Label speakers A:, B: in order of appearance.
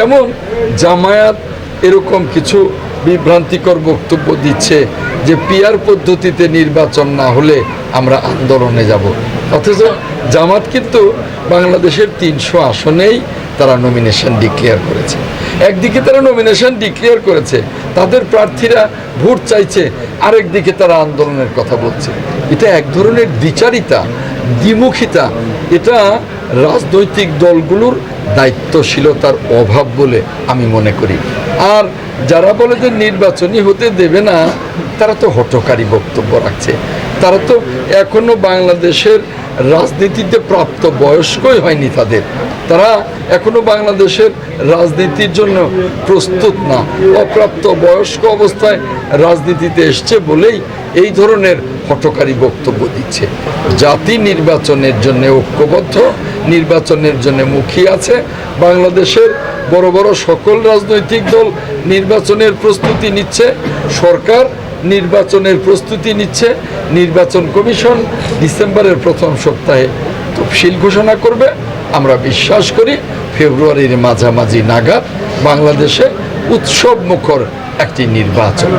A: যেমন জামায়াত এরকম কিছু বিভ্রান্তিকর বক্তব্য দিচ্ছে যে পিয়ার পদ্ধতিতে নির্বাচন না হলে আমরা আন্দোলনে যাব। অথচ জামাত কিন্তু বাংলাদেশের তিনশো আসনেই তারা নমিনেশন ডিক্লেয়ার করেছে। একদিকে তারা নমিনেশন ডিক্লেয়ার করেছে, তাদের প্রার্থীরা ভোট চাইছে আরেক দিকে তারা আন্দোলনের কথা বলছে। এটা এক ধরনের দ্বিচারিতা দ্বিমুখিতা, এটা রাজনৈতিক দলগুলোর দায়িত্বশীলতার অভাব বলে আমি মনে করি। আর যারা বলে যে নির্বাচনী হতে দেবে না, তারা তো হটকারী বক্তব্য রাখছে। তারা তো এখনও বাংলাদেশের রাজনীতিতে প্রাপ্ত বয়স্কই হয়নি তাদের। তারা এখনও বাংলাদেশের রাজনীতির জন্য প্রস্তুত না। অপ্রাপ্ত বয়স্ক অবস্থায় রাজনীতিতে এসছে বলেই এই ধরনের হটকারী বক্তব্য দিচ্ছে। জাতি নির্বাচনের জন্য ঐক্যবদ্ধ, নির্বাচনের জন্য মুখী আছে। বাংলাদেশের বড় বড় সকল রাজনৈতিক দল নির্বাচনের প্রস্তুতি নিচ্ছে। সরকার নির্বাচনের প্রস্তুতি নিচ্ছে নির্বাচন কমিশন ডিসেম্বরের প্রথম সপ্তাহে তফসিল ঘোষণা করবে আমরা বিশ্বাস করি ফেব্রুয়ারির মাঝামাঝি নাগাদ বাংলাদেশে উৎসব মুখর একটি নির্বাচন।